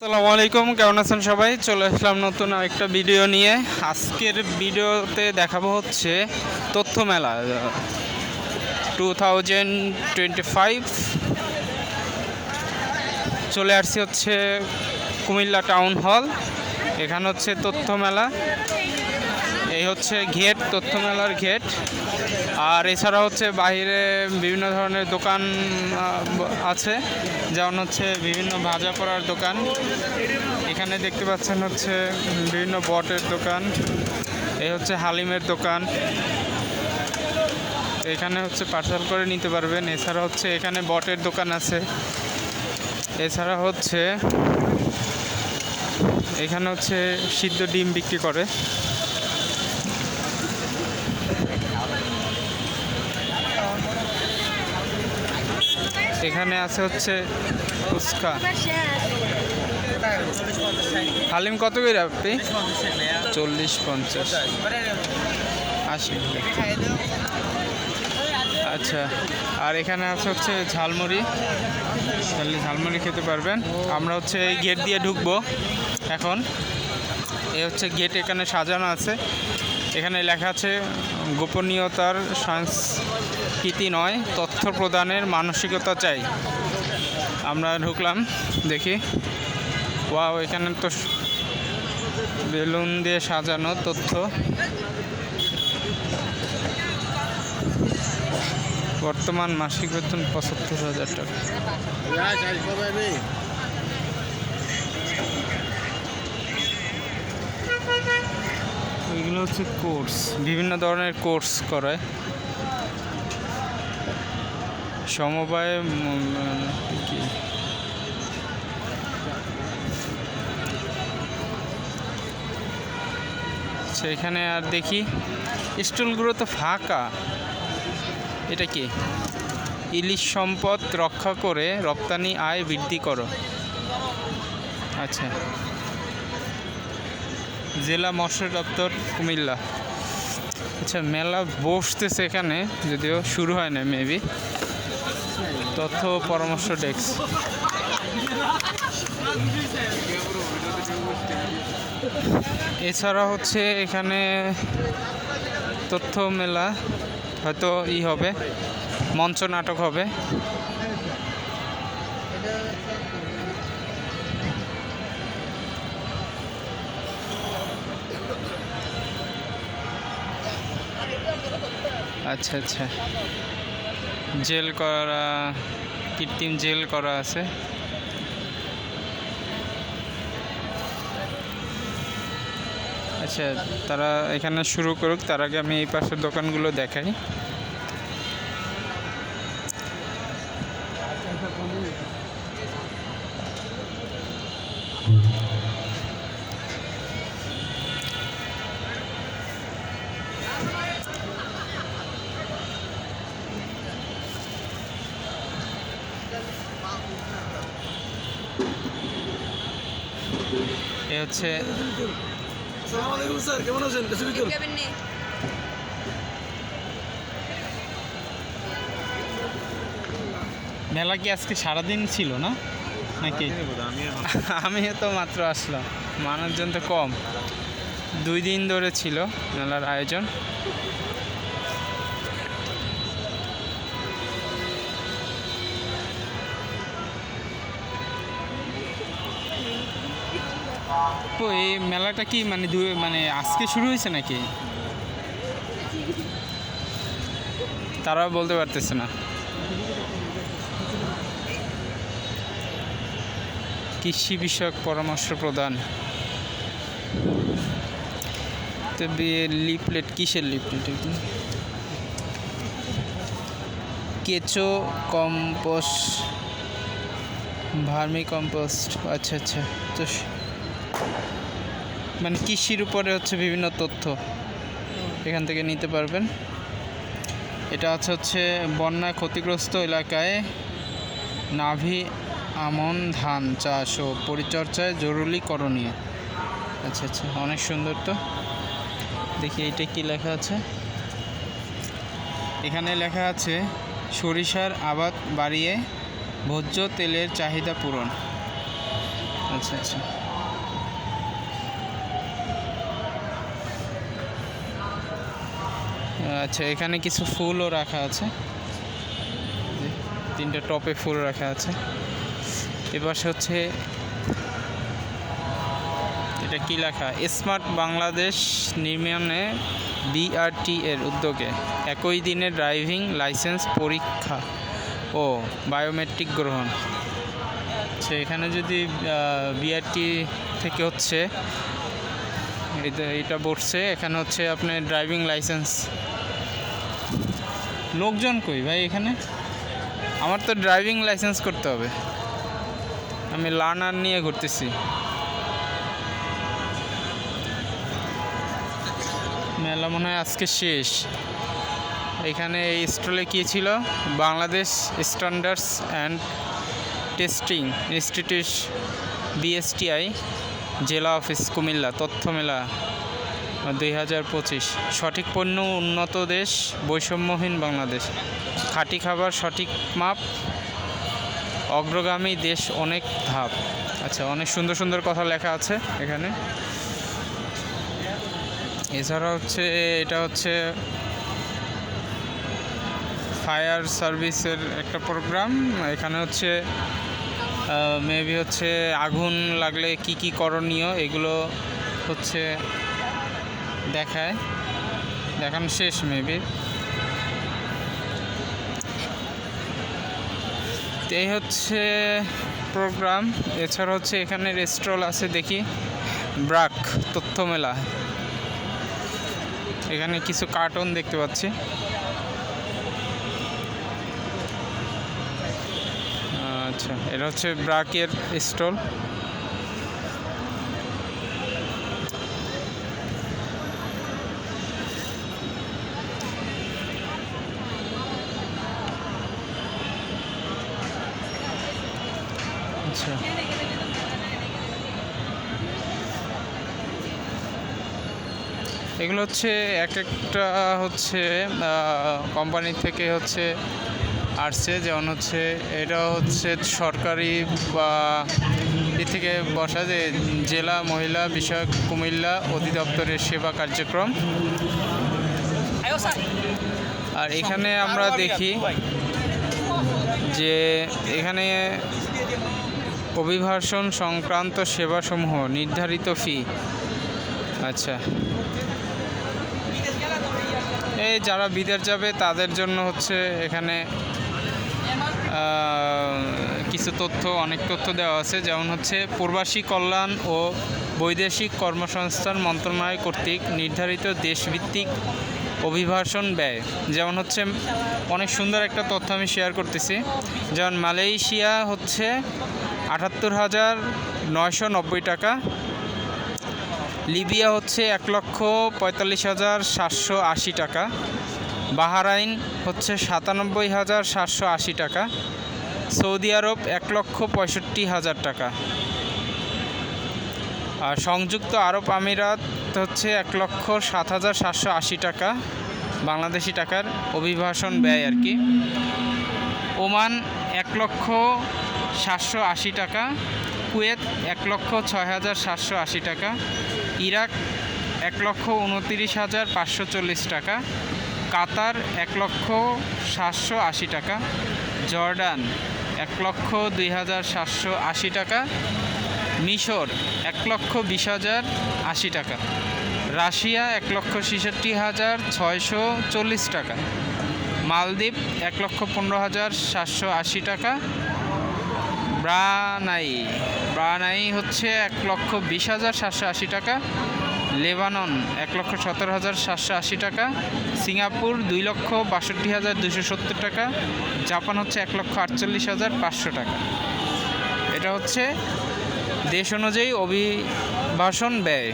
আসসালামু আলাইকুম, কেমন আছেন সবাই? চলে আসলাম নতুন একটা ভিডিও নিয়ে। আজকের ভিডিওতে দেখাবো হচ্ছে তথ্য মেলা টু থাউজেন্ড টোয়েন্টি ফাইভ চলে আসছি হচ্ছে কুমিল্লা টাউন হল, এখানে হচ্ছে তথ্য মেলা। এই হচ্ছে ঘেট, তথ্য মেলার ঘেট। আর এছাড়া হচ্ছে বাইরে বিভিন্ন ধরনের দোকান আছে। যেমন হচ্ছে বিভিন্ন ভাজা করার দোকান। এখানে দেখতে পাচ্ছেন হচ্ছে বিভিন্ন বটের দোকান। এই হচ্ছে হালিমের দোকান। এখানে হচ্ছে পার্সেল করে নিতে পারবেন। এছাড়া হচ্ছে এখানে বটের দোকান আছে। এছাড়া হচ্ছে, এখানে হচ্ছে সিদ্ধ ডিম বিক্রি করে। এখানে আছে হচ্ছে ফুচকা। হালিম কত করে আপনি? চল্লিশ পঞ্চাশ। আশি। আচ্ছা আর এখানে আছে হচ্ছে ঝালমুড়ি। তাহলে ঝালমুড়ি খেতে পারবেন। আমরা হচ্ছে এই গেট দিয়ে ঢুকবো এখন। এ হচ্ছে গেট এখানে সাজানো আছে। এখানে লেখা আছে, গোপনীয়তার সংস্কৃতি নয়, তথ্য প্রদানের মানসিকতা চাই। আমরা ঢুকলাম, দেখি। ওয়াও, এখানে তো বেলুন দিয়ে সাজানো তথ্য। বর্তমান মাসিক বেতন পঁচাত্তর হাজার টাকা। এগুলো হচ্ছে কোর্স, বিভিন্ন ধরনের কোর্স করায় সমবায় সেখানে আর দেখি। স্টলগুলো তো ফাঁকা। এটা কি? ইলিশ সম্পদ রক্ষা করে রপ্তানি আয় বৃদ্ধি করো। আচ্ছা। জেলা মৎস্য দপ্তর কুমিল্লা। আচ্ছা মেলা বসতেছে এখানে, যদিও শুরু হয় না মেবি তথ্য পরামর্শ ডেস্ক। এছাড়া হচ্ছে এখানে তথ্য মেলা, হয়তো ই হবে, মঞ্চ নাটক হবে। আচ্ছা আচ্ছা। জেল করা, কৃত্রিম জেল করা আছে। আচ্ছা তারা এখানে শুরু করুক, তার আগে আমি এই পাশের দোকানগুলো দেখাই। হচ্ছে মেলা কি আজকে সারাদিন ছিল না? নাকি? আমি তো মাত্র আসলাম। মানুষজন তো কম। দুই দিন ধরে ছিল মেলার আয়োজন। তো এই মেলাটা কি মানে মানে আজকে শুরু হয়েছে নাকি? তারাও বলতে পারতেছে না। কৃষি বিষয়ক পরামর্শ প্রদান। তবে লিপলেট কিসের লিপলেট কেঁচো, কম্পোস্ট, ভার্মি কম্পোস্ট আচ্ছা আচ্ছা তো মানে কৃষির উপরে হচ্ছে বিভিন্ন তথ্য এখান থেকে নিতে পারবেন। এটা হচ্ছে হচ্ছে বন্যা ক্ষতিগ্রস্ত এলাকায় নাভি, আমন, ধান চাষ ও পরিচর্যায় জরুরি করণীয়। আচ্ছা আচ্ছা অনেক সুন্দর তো। দেখি এটা কি লেখা আছে? এখানে লেখা আছে, সরিষার আবাদ বাড়িয়ে ভোজ্য তেলের চাহিদা পূরণ। আচ্ছা আচ্ছা। আচ্ছা এখানে কিছু ফুলও রাখা আছে। তিনটে টপে ফুল রাখা আছে। এবার হচ্ছে এটা কি লেখা? স্মার্ট বাংলাদেশ নির্মাণে বিআরটি এর উদ্যোগে একই দিনে ড্রাইভিং লাইসেন্স পরীক্ষা ও বায়োমেট্রিক গ্রহণ। আচ্ছা এখানে যদি বিআরটি থেকে হচ্ছে এটা বসছে, এখানে হচ্ছে আপনার ড্রাইভিং লাইসেন্স লোকজন কই ভাই এখানে? আমার তো ড্রাইভিং লাইসেন্স করতে হবে। আমি লার্নার নিয়ে ঘুরতেছি। মেলা মনে হয় আজকে শেষ। এখানে এই স্টলে কী ছিল? Bangladesh standards and testing institute BSTI জেলা অফিস কুমিল্লা, তথ্য মেলা। দুই হাজার পঁচিশ। সঠিক পণ্য, উন্নত দেশ, বৈষম্যহীন বাংলাদেশ। খাঁটি খাবার, সঠিক মাপ, অগ্রগামী দেশ অনেক ধাপ। আচ্ছা অনেক সুন্দর সুন্দর কথা লেখা আছে এখানে। এছাড়া হচ্ছে, এটা হচ্ছে ফায়ার সার্ভিসের একটা প্রোগ্রাম। এখানে হচ্ছে মেবি হচ্ছে আগুন লাগলে কি কি করণীয়, এগুলো হচ্ছে দেখায়। দেখানো শেষ মেবি এই হচ্ছে প্রোগ্রাম এছাড়া হচ্ছে এখানে রেস্টল আছে দেখি। ব্রাক তথ্য মেলা এখানে কিছু কার্টুন দেখতে পাচ্ছি। আচ্ছা এটা হচ্ছে ব্রাকের স্টল আচ্ছা এগুলো হচ্ছে এক একটা হচ্ছে কোম্পানি থেকে হচ্ছে আসছে। যেমন হচ্ছে, এটা হচ্ছে সরকারি বা এ থেকে বসা যে জেলা মহিলা বিষয়ক কুমিল্লা অধিদপ্তরের সেবা কার্যক্রম। আর এখানে আমরা দেখি যে এখানে অভিভাষণ সংক্রান্ত সেবাসমূহ নির্ধারিত ফি আচ্ছা। এই যারা বিদেশ যাবে, তাদের জন্য হচ্ছে এখানে কিছু তথ্য, অনেক তথ্য দেওয়া আছে। যেমন হচ্ছে, প্রবাসী কল্যাণ ও বৈদেশিক কর্মসংস্থান মন্ত্রণালয় কর্তৃক নির্ধারিত দেশভিত্তিক অভিবাসন ব্যয়। যেমন হচ্ছে, অনেক সুন্দর একটা তথ্য আমি শেয়ার করতেছি। যেমন মালয়েশিয়া হচ্ছে আটাত্তর হাজার নয়শো নব্বই টাকা লিবিয়া হচ্ছে এক লক্ষ পঁয়তাল্লিশ হাজার সাতশো আশি টাকা। বাহারাইন হচ্ছে সাতানব্বই হাজার সাতশো আশি টাকা। সৌদি আরব এক লক্ষ পঁয়ষট্টি হাজার টাকা। আর সংযুক্ত আরব আমিরাত হচ্ছে এক লক্ষ সাত হাজার সাতশো আশি টাকা, বাংলাদেশি টাকার অভিবাসন ব্যয় আর কি। ওমান এক লক্ষ সাতশো আশি টাকা, কুয়েত এক লক্ষ ছয় হাজার সাতশো আশি টাকা ইরাক এক লক্ষ উনতিরিশ হাজার পাঁচশো চল্লিশ টাকা, কাতার এক লক্ষ সাতশো আশি টাকা, জর্ডান এক লক্ষ দুই হাজার সাতশো আশি টাকা, মিশর এক লক্ষ বিশ হাজার আশি টাকা, রাশিয়া এক লক্ষ ছেষট্টি হাজার ছয়শো চল্লিশ টাকা, মালদ্বীপ এক লক্ষ পনেরো হাজার সাতশো আশি টাকা ব্রানাই। ব্রানাই হচ্ছে এক লক্ষ বিশ হাজার সাতশো আশি টাকা। লেবানন এক লক্ষ সতেরো হাজার সাতশো আশি টাকা। সিঙ্গাপুর দুই লক্ষ বাষট্টি হাজার দুশো সত্তর টাকা। জাপান হচ্ছে এক লক্ষ আটচল্লিশ হাজার পাঁচশো টাকা। এটা হচ্ছে দেশ অনুযায়ী অভিবাসন ব্যয়।